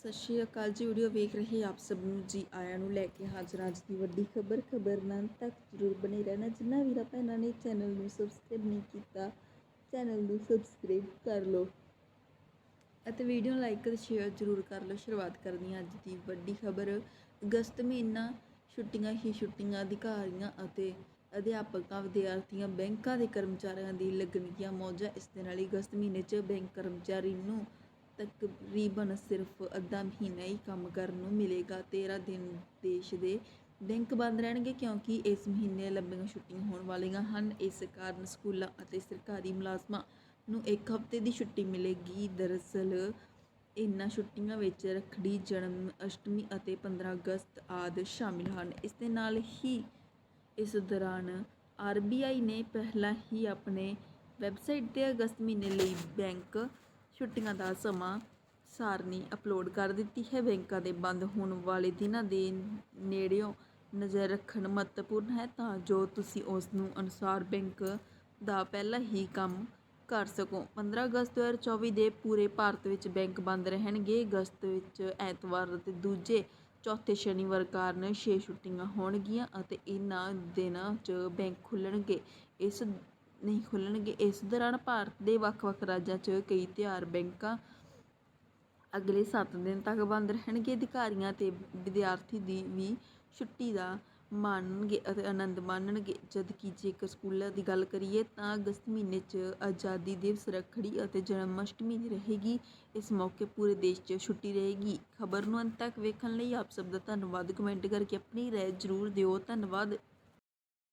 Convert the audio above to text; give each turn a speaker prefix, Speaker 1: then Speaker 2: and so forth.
Speaker 1: ਸਤਿ ਸ਼੍ਰੀ ਅਕਾਲ ਜੀ ਵੀਡੀਓ ਵੇਖ ਰਹੇ ਆਪ ਸਭ ਨੂੰ ਜੀ ਆਇਆਂ ਨੂੰ ਲੈ ਕੇ ਹਾਜ਼ਰ ਅੱਜ ਦੀ ਵੱਡੀ ਖਬਰ ਖਬਰ ਨਾਲ ਤੱਕ ਜ਼ਰੂਰ ਬਣੇ ਰਹਿਣਾ। ਜਿੰਨਾ ਵੀਰਾ ਭੈਣਾਂ ਨੇ ਚੈਨਲ ਨੂੰ ਸਬਸਕ੍ਰਾਈਬ ਨਹੀਂ ਕੀਤਾ ਚੈਨਲ ਨੂੰ ਸਬਸਕ੍ਰਾਈਬ ਕਰ ਲਓ ਅਤੇ ਵੀਡੀਓ ਨੂੰ ਲਾਈਕ ਅਤੇ ਸ਼ੇਅਰ ਜ਼ਰੂਰ ਕਰ ਲਓ। ਸ਼ੁਰੂਆਤ ਕਰਨੀ ਹਾਂ ਅੱਜ ਦੀ ਵੱਡੀ ਖਬਰ। ਅਗਸਤ ਮਹੀਨਾ, ਛੁੱਟੀਆਂ ਹੀ ਛੁੱਟੀਆਂ, ਅਧਿਕਾਰੀਆਂ ਅਤੇ ਅਧਿਆਪਕਾਂ, ਵਿਦਿਆਰਥੀਆਂ, ਬੈਂਕਾਂ ਦੇ ਕਰਮਚਾਰੀਆਂ ਦੀ ਲੱਗਣਗੀਆਂ ਮੌਜਾਂ। ਇਸ ਦੇ ਨਾਲ ਹੀ ਅਗਸਤ ਮਹੀਨੇ 'ਚ ਬੈਂਕ ਕਰਮਚਾਰੀ ਨੂੰ ਤਕਰੀਬਨ ਸਿਰਫ ਅੱਧਾ ਮਹੀਨਾ ਹੀ ਕੰਮ ਕਰਨ ਨੂੰ ਮਿਲੇਗਾ। 13 ਦਿਨ ਦੇਸ਼ ਦੇ ਬੈਂਕ ਬੰਦ ਰਹਿਣਗੇ ਕਿਉਂਕਿ ਇਸ ਮਹੀਨੇ ਲੰਬੀਆਂ ਛੁੱਟੀਆਂ ਹੋਣ ਵਾਲੀਆਂ ਹਨ। ਇਸ ਕਾਰਨ ਸਕੂਲਾਂ ਅਤੇ ਸਰਕਾਰੀ ਮੁਲਾਜ਼ਮਾਂ ਨੂੰ ਇੱਕ ਹਫ਼ਤੇ ਦੀ ਛੁੱਟੀ ਮਿਲੇਗੀ। ਦਰਅਸਲ, ਇਨ੍ਹਾਂ ਛੁੱਟੀਆਂ ਵਿੱਚ ਰੱਖੜੀ, ਜਨਮ ਅਸ਼ਟਮੀ ਅਤੇ 15 ਅਗਸਤ ਆਦਿ ਸ਼ਾਮਿਲ ਹਨ। ਇਸ ਦੇ ਨਾਲ ਹੀ ਇਸ ਦੌਰਾਨ ਆਰਬੀਆਈ ਨੇ ਪਹਿਲਾਂ ਹੀ ਆਪਣੇ ਵੈਬਸਾਈਟ ਤੇ ਅਗਸਤ ਮਹੀਨੇ ਲਈ ਬੈਂਕ ਛੁੱਟੀਆਂ ਦਾ ਸਮਾਂ ਸਾਰਣੀ ਅਪਲੋਡ ਕਰ ਦਿੱਤੀ ਹੈ। ਬੈਂਕਾਂ ਦੇ ਬੰਦ ਹੋਣ ਵਾਲੇ ਦਿਨਾਂ ਦੇ ਨੇੜਿਓਂ ਨਜ਼ਰ ਰੱਖਣ ਮਹੱਤਵਪੂਰਨ ਹੈ ਤਾਂ ਜੋ ਤੁਸੀਂ ਉਸ ਨੂੰ ਅਨੁਸਾਰ ਬੈਂਕ ਦਾ ਪਹਿਲਾਂ ਹੀ ਕੰਮ ਕਰ ਸਕੋ। 15 ਅਗਸਤ 2024 ਦੇ ਪੂਰੇ ਭਾਰਤ ਵਿੱਚ ਬੈਂਕ ਬੰਦ ਰਹਿਣਗੇ। ਅਗਸਤ ਵਿੱਚ ਐਤਵਾਰ ਅਤੇ ਦੂਜੇ ਚੌਥੇ ਸ਼ਨੀਵਾਰ ਕਾਰਨ 6 ਛੁੱਟੀਆਂ ਹੋਣਗੀਆਂ ਅਤੇ ਇਹਨਾਂ ਦਿਨਾਂ 'ਚ ਬੈਂਕ ਖੁੱਲ੍ਹਣਗੇ ਇਸ ਨਹੀਂ ਖੁੱਲ੍ਹਣਗੇ ਇਸ ਦੌਰਾਨ ਭਾਰਤ ਦੇ ਵੱਖ-ਵੱਖ ਰਾਜਾਂ 'ਚ ਕਈ ਤਿਉਹਾਰ ਬੈਂਕਾਂ ਅਗਲੇ ਸੱਤ ਦਿਨ ਤੱਕ ਬੰਦ ਰਹਿਣਗੇ। ਅਧਿਕਾਰੀਆਂ ਤੇ ਵਿਦਿਆਰਥੀ ਦੀ ਵੀ ਛੁੱਟੀ ਦਾ ਮਾਣਨਗੇ ਅਤੇ ਆਨੰਦ ਮਾਣਨਗੇ। ਜਦਕਿ ਜੇਕਰ ਸਕੂਲਾਂ ਦੀ ਗੱਲ ਕਰੀਏ ਤਾਂ ਅਗਸਤ ਮਹੀਨੇ 'ਚ ਆਜ਼ਾਦੀ ਦਿਵਸ ਰੱਖੜੀ ਅਤੇ ਜਨਮ ਅਸ਼ਟਮੀ ਦੀ ਰਹੇਗੀ। ਇਸ ਮੌਕੇ ਪੂਰੇ ਦੇਸ਼ 'ਚ ਛੁੱਟੀ ਰਹੇਗੀ। ਖਬਰ ਨੂੰ ਅੰਤ ਤੱਕ ਵੇਖਣ ਲਈ ਆਪ ਸਭ ਦਾ ਧੰਨਵਾਦ। ਕਮੈਂਟ ਕਰਕੇ ਆਪਣੀ ਰਾਏ ਜ਼ਰੂਰ ਦਿਓ। ਧੰਨਵਾਦ।